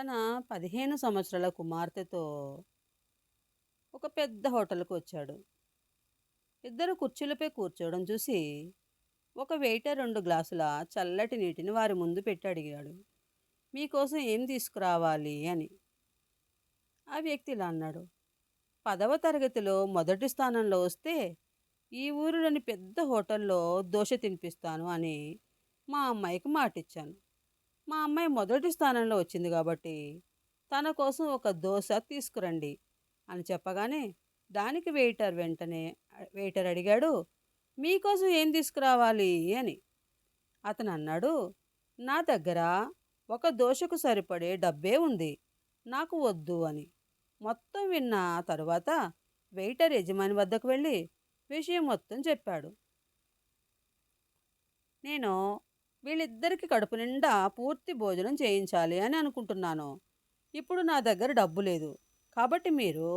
తన పదిహేను సంవత్సరాల కుమార్తెతో ఒక పెద్ద హోటల్కు వచ్చాడు. ఇద్దరు కుర్చీలపై కూర్చోవడం చూసి ఒక వెయిటర్ రెండు గ్లాసుల చల్లటి నీటిని వారి ముందు పెట్టి అడిగాడు. మీకోసం ఏం తీసుకురావాలి? అని. ఆ వ్యక్తి ఇలా అన్నాడు. పదవ తరగతిలో మొదటి స్థానంలో వస్తే ఈ ఊరిలోని పెద్ద హోటల్లో దోశ తినిపిస్తాను అని మా అమ్మాయికి మాటిచ్చాను. మా అమ్మాయి మొదటి స్థానంలో వచ్చింది కాబట్టి తన కోసం ఒక దోశ తీసుకురండి అని చెప్పగానే దానికి వెయిటర్ వెంటనే వెయిటర్ అడిగాడు మీకోసం ఏం తీసుకురావాలి? అని. అతను అన్నాడు నా దగ్గర ఒక దోశకు సరిపడే డబ్బే ఉంది నాకు వద్దు అని. మొత్తం విన్న తరువాత వెయిటర్ యజమాని వద్దకు వెళ్ళి విషయం మొత్తం చెప్పాడు. నేను వీళ్ళిద్దరికి కడుపు నిండా పూర్తి భోజనం చేయించాలి అని అనుకుంటున్నాను. ఇప్పుడు నా దగ్గర డబ్బు లేదు. కాబట్టి మీరు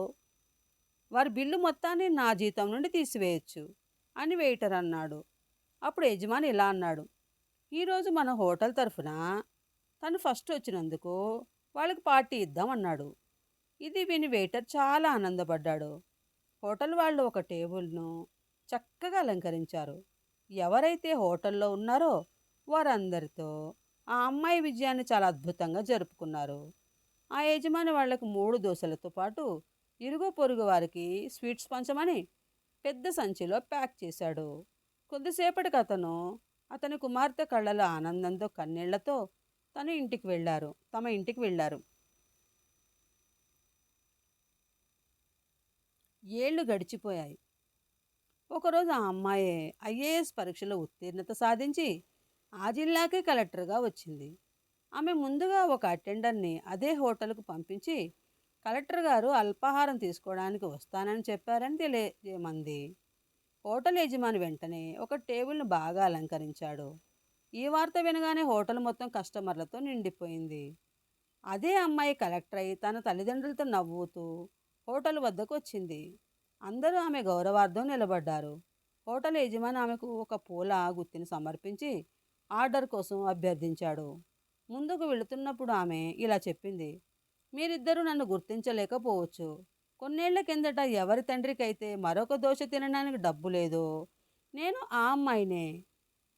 వారి బిల్లు మొత్తాన్ని నా జీతం నుండి తీసివేయచ్చు అని వెయిటర్ అన్నాడు. అప్పుడు యజమాని ఇలా అన్నాడు. ఈరోజు మన హోటల్ తరఫున తను ఫస్ట్ వచ్చినందుకు వాళ్ళకి పార్టీ ఇద్దామన్నాడు ఇది విని వెయిటర్ చాలా ఆనందపడ్డాడు. హోటల్ వాళ్ళు ఒక టేబుల్ను చక్కగా అలంకరించారు. ఎవరైతే హోటల్లో ఉన్నారో వారందరితో ఆ అమ్మాయి విజయాన్ని చాలా అద్భుతంగా జరుపుకున్నారు. ఆ యజమాని వాళ్ళకు మూడు దోశలతో పాటు ఇరుగు పొరుగు వారికి స్వీట్స్ పంచమని పెద్ద సంచిలో ప్యాక్ చేశాడు. కొద్దిసేపటికి అతను అతని కుమార్తె కళ్ళలో ఆనందంతో కన్నీళ్ళతో తన ఇంటికి వెళ్ళారు. తమ ఇంటికి వెళ్ళారు. ఏళ్ళు గడిచిపోయాయి. ఒకరోజు ఆ అమ్మాయి ఐఏఎస్ పరీక్షలో ఉత్తీర్ణత సాధించి ఆ జిల్లాకే కలెక్టర్గా వచ్చింది. ఆమె ముందుగా ఒక అటెండర్ని అదే హోటల్కు పంపించి కలెక్టర్ గారు అల్పాహారం తీసుకోవడానికి వస్తానని చెప్పారని తెలియజేయమంది. హోటల్ యజమాని వెంటనే ఒక టేబుల్ను బాగా అలంకరించాడు. ఈ వార్త వినగానే హోటల్ మొత్తం కస్టమర్లతో నిండిపోయింది. అదే అమ్మాయి కలెక్టర్ అయి తన తల్లిదండ్రులతో నవ్వుతూ హోటల్ వద్దకు వచ్చింది. అందరూ ఆమె గౌరవార్థం నిలబడ్డారు. హోటల్ యజమాని ఆమెకు ఒక పూల గుత్తిని సమర్పించి ఆర్డర్ కోసం అభ్యర్థించాడు. ముందుకు వెళుతున్నప్పుడు ఆమె ఇలా చెప్పింది. మీరిద్దరూ నన్ను గుర్తించలేకపోవచ్చు. కొన్నేళ్ళ కిందట ఎవరి తండ్రికైతే మరొక దోశ తినడానికి డబ్బు లేదో నేను ఆ అమ్మాయినే.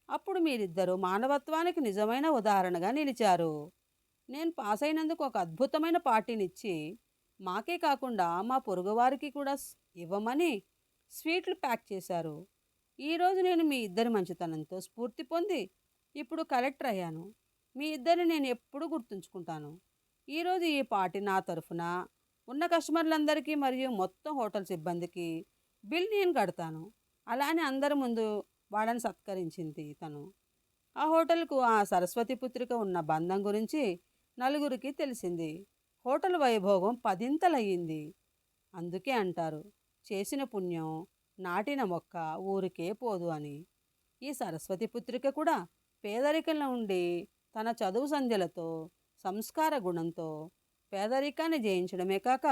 అప్పుడు మీరిద్దరూ మానవత్వానికి నిజమైన ఉదాహరణగా నిలిచారు. నేను పాస్ అయినందుకు ఒక అద్భుతమైన పార్టీనిచ్చి మాకే కాకుండా మా పొరుగువారికి కూడా ఇవ్వమని స్వీట్లు ప్యాక్ చేశారు. ఈరోజు నేను మీ ఇద్దరి మంచితనంతో స్ఫూర్తి పొంది ఇప్పుడు కలెక్టర్ అయ్యాను. మీ ఇద్దరిని నేను ఎప్పుడూ గుర్తుంచుకుంటాను. ఈరోజు ఈ పార్టీ నా తరఫున ఉన్న కస్టమర్లందరికీ మరియు మొత్తం హోటల్ సిబ్బందికి బిల్ నేను కడతాను. అలానే అందరి ముందు వాళ్ళని సత్కరించింది తను. ఆ హోటల్కు ఆ సరస్వతి పుత్రిక ఉన్న బంధం గురించి నలుగురికి తెలిసింది. హోటల్ వైభోగం పదింతలయ్యింది. అందుకే అంటారు చేసిన పుణ్యం నాటిన మొక్క ఊరికే పోదు అని. ఈ సరస్వతి పుత్రిక కూడా పేదరికంలో ఉండి తన చదువు సంధ్యలతో సంస్కార గుణంతో పేదరికాన్ని జయించడమే కాక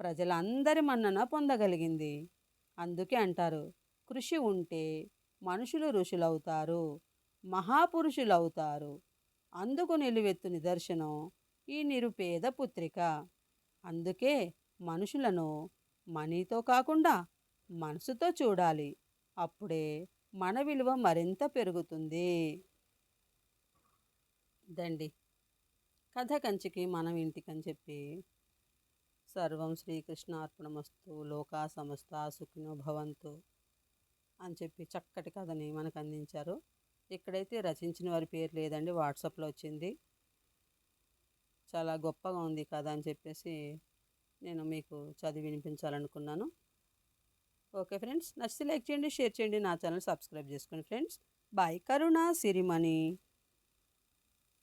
ప్రజలందరి మన్నన పొందగలిగింది. అందుకే అంటారు కృషి ఉంటే మనుషులు ఋషులవుతారు మహాపురుషులవుతారు. అందుకు నిలువెత్తు నిదర్శనం ఈ నిరుపేద పుత్రిక. అందుకే మనుషులను మనీతో కాకుండా మనసుతో చూడాలి. అప్పుడే మన విలువ మరింత పెరుగుతుంది. దండి. కథ కంచికి మనం ఇంటికని చెప్పి సర్వం శ్రీకృష్ణ అర్పణమస్తు లోకా సమస్త సుఖినో భవంతు అని చెప్పి చక్కటి కథని మనకు అందించారు ఇక్కడైతే రచించిన వారి పేరు లేదండి వాట్సాప్లో వచ్చింది. చాలా గొప్పగా ఉంది కథ అని చెప్పేసి నేను మీకు చదివి వినిపించాలనుకున్నాను. ఓకే ఫ్రెండ్స్ నచ్చితే లైక్ చేయండి షేర్ చేయండి నా ఛానల్ సబ్స్క్రైబ్ చేసుకోండి ఫ్రెండ్స్. బాయ్ కరుణ సిరిమణి.